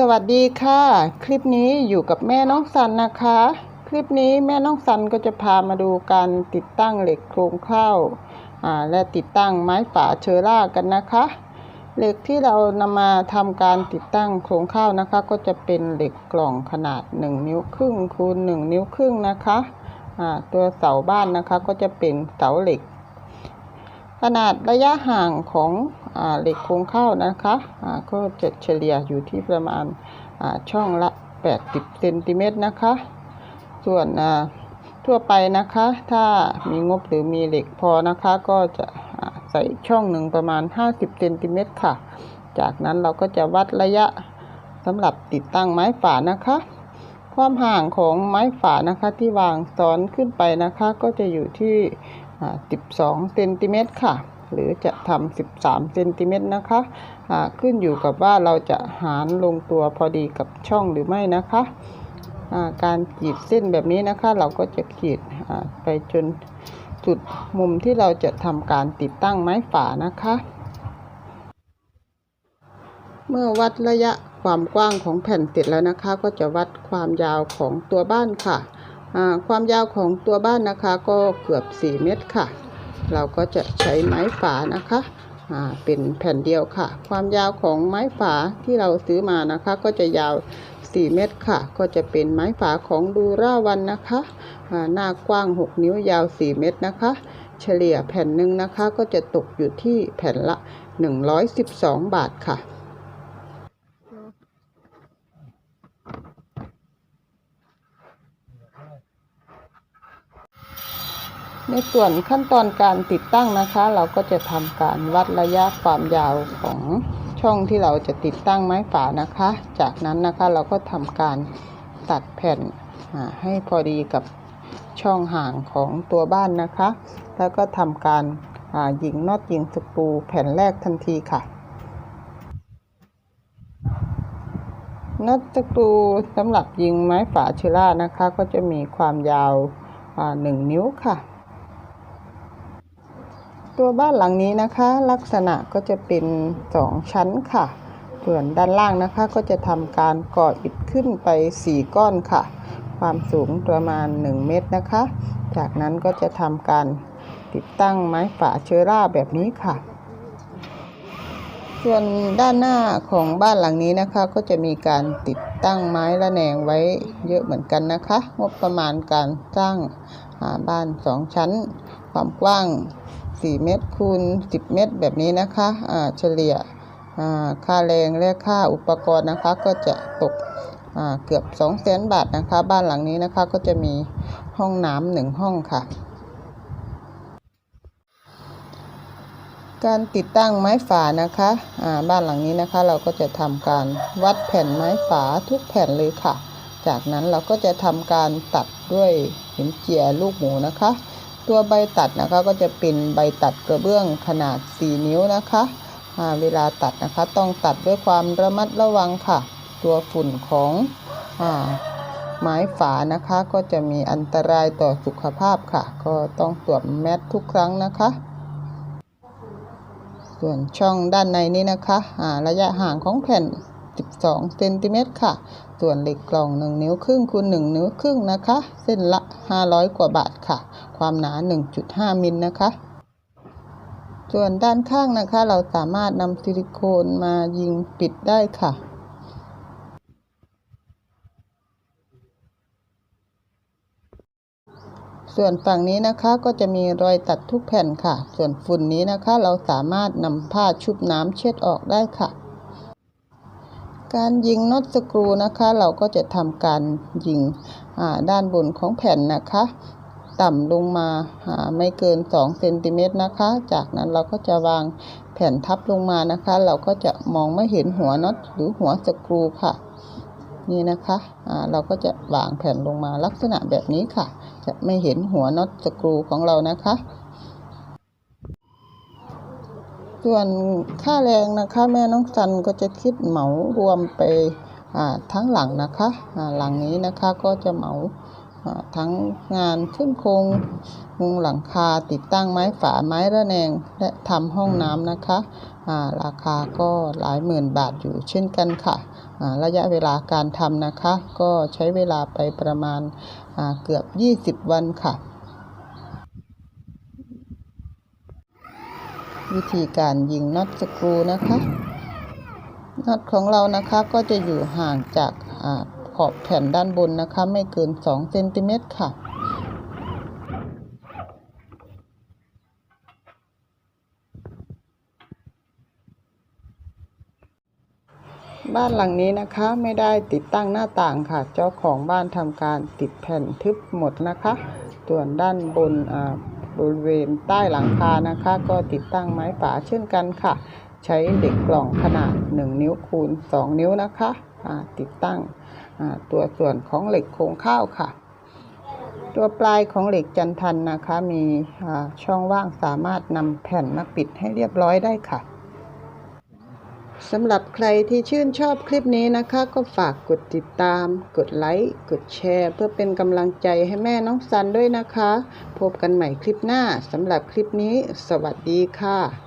สวัสดีค่ะ คลิปนี้อยู่กับแม่น้องสันนะคะ คลิปนี้แม่น้องสันก็จะพามาดูการติดตั้งเหล็กโครงเข้าและติดตั้งไม้ฝาเชอร่ากันนะคะ เหล็กที่เรานำมาทำการติดตั้งโครงเข้านะคะ ก็จะเป็นเหล็กกล่องขนาด 1 นิ้วครึ่งคูณ1นิ้วครึ่งนะคะตัวเสาบ้านนะคะก็จะเป็นเสาเหล็ก ขนาดระยะห่างของอเหล็กโครงเข้านะคะก็จะเฉลี่ยอยู่ที่ประมาณช่องละ 80เซนติเมตรนะคะ ส่วนทั่วไปนะคะ ถ้ามีงบหรือมีเหล็กพอนะคะ ก็จะใส่ช่องหนึ่งประมาณ 50เซนติเมตรค่ะ จากนั้นเราก็จะวัดระยะสำหรับติดตั้งไม้ฝานะคะ ความห่างของไม้ฝานะคะที่วางซ้อนขึ้นไปนะคะ ก็จะอยู่ที่ 12เซนติเมตรค่ะ หรือจะทำ13เซนติเมตรนะคะอ่าขึ้นอยู่กับว่าเราจะหารลงตัวพอดีกับช่องหรือไม่นะคะอ่าการขีดเส้นแบบนี้นะคะ เราก็จะขีดอ่าไปจนจุดมุมที่เราจะทำการติดตั้งไม้ฝานะคะ เมื่อวัดระยะความกว้างของแผ่นเสร็จแล้วนะคะ ก็จะวัดความยาวของตัวบ้านค่ะ ความยาวของตัวบ้านนะคะก็เกือบ 4 เมตรค่ะ เราก็จะใช้ไม้ฝานะคะเป็นแผ่นเดียวค่ะ ความยาวของไม้ฝาที่เราซื้อมานะคะ ก็จะยาว 4 เมตรค่ะ ก็จะเป็นไม้ฝาของดูราวันนะคะหน้ากว้าง 6 นิ้วยาว 4 เมตรนะคะ เฉลี่ยแผ่นหนึ่งนะคะ ก็จะตกอยู่ที่แผ่นละ 112 บาทค่ะ ในส่วนขั้นตอนการติดตั้งนะคะ เราก็จะทำการวัดระยะความยาวของช่องที่เราจะติดตั้งไม้ฝานะคะ จากนั้นนะคะเราก็ทำการตัดแผ่นให้พอดีกับช่องห่างของตัวบ้านนะคะ แล้วก็ทำการยิงน็อตยิงสกรูแผ่นแรกทันทีค่ะน็อตสกรูสำหรับยิงไม้ฝาเชอร่านะคะ ก็จะมีความยาวอ่าหนึ่งนิ้วค่ะ ตัวบ้านหลังนี้นะคะ ลักษณะก็จะเป็นสองชั้นค่ะ ส่วนด้านล่างนะคะก็จะทำการก่ออิฐขึ้นไป 4 ก้อนค่ะ ความสูงประมาณ 1 เมตรนะคะ จากนั้นก็จะทำการติดตั้งไม้ฝาเชอราแบบนี้ค่ะ ส่วนด้านหน้าของบ้านหลังนี้นะคะ ก็จะมีการติดตั้งไม้ระแนงไว้เยอะเหมือนกันนะคะ งบประมาณการสร้างาบ้าน2ชั้น ความกว้าง 4 เมตรคูณ 10 เมตรแบบนี้นะคะอ่าเฉลี่ยอ่าค่าแรงและค่าอุปกรณ์นะคะก็จะตกอ่าเกือบ2 0 0 0 0 0บาทนะคะ บ้านหลังนี้นะคะก็จะมีห้องน้ำหนึ่งห้องค่ะ การติดตั้งไม้ฝานะคะอ่าบ้านหลังนี้นะคะเราก็จะทำการวัดแผ่นไม้ฝาทุกแผ่นเลยค่ะ จากนั้นเราก็จะทำการตัดด้วยหินเจียลูกหมูนะคะ ตัวใบตัดนะคะก็จะเป็นใบตัดกระเบื้องขนาด 4 นิ้วนะคะเวลาตัดนะคะต้องตัดด้วยความระมัดระวังค่ะ ตัวฝุ่นของอไม้ฝานะคะก็จะมีอันตรายต่อสุขภาพค่ะ ก็ต้องสวมแมสทุกครั้งนะคะ ส่วนช่องด้านในนี้นะคะระยะห่างของแผ่น 12เซนติเมตรค่ะ ส่วนเหล็กกล่อง 1 นิ้วครึ่งคูณ1นิ้วครึ่งนะคะ เส้นละ 500 กว่าบาทค่ะ ความหนา 1.5 มิลนะคะ ส่วนด้านข้างนะคะ เราสามารถนำซิลิโคนมายิงปิดได้ค่ะส่วนฝั่งนี้นะคะก็จะมีรอยตัดทุกแผ่นค่ะ ส่วนฝุ่นนี้นะคะเราสามารถนำผ้าชุบน้ำเช็ดออกได้ค่ะ การยิงน็อตสกรูนะคะ เราก็จะทำการยิงด้านบนของแผ่นนะคะ ต่ำลงมาาไม่เกิน2เซนติเมตรนะคะ จากนั้นเราก็จะวางแผ่นทับลงมานะคะ เราก็จะมองไม่เห็นหัวน็อตหรือหัวสกรูค่ะ นี่นะคะเราก็จะวางแผ่นลงมาลักษณะแบบนี้ค่ะ จะไม่เห็นหัวน็อตสกรูของเรานะคะ ส่วนค่าแรงนะคะ แม่น้องสันก็จะคิดเหมารวมไปทั้งหลังนะคะหลังนี้นะคะก็จะเหมาทั้งงานขึ้นโครงมุงหลังคาติดตั้งไม้ฝาไม้ระแนง และทำห้องน้ำนะคะราคาก็หลายหมื่นบาทอยู่เช่นกันค่ะระยะเวลาการทำนะคะ ก็ใช้เวลาไปประมาณเกือบ 20 วันค่ะ วิธีการยิงน็อตสกรูนะคะน็อตของเรานะคะก็จะอยู่ห่างจากอขอบแผ่นด้านบนนะคะ ไม่เกิน2เซนติเมตรค่ะบ้านหลังนี้นะคะไม่ได้ติดตั้งหน้าต่างค่ะ เจ้าของบ้านทำการติดแผ่นทึบหมดนะคะ ส่วนด้านบนอ่า บริเวณใต้หลังคานะคะ ก็ติดตั้งไม้ป่าเช่นกันค่ะ ใช้เหล็กกล่องขนาด 1 นิ้วคูณ 2 นิ้วนะคะติดตั้งตัวส่วนของเหล็กโครงข้าวค่ะ ตัวปลายของเหล็กจันทันนะคะ มีช่องว่างสามารถนำแผ่นมาปิดให้เรียบร้อยได้ค่ะ สำหรับใครที่ชื่นชอบคลิปนี้นะคะ ก็ฝากกดติดตาม กดไลค์กดแชร์ เพื่อเป็นกำลังใจให้แม่น้องซันด้วยนะคะ พบกันใหม่คลิปหน้าสำหรับคลิปนี้ สวัสดีค่ะ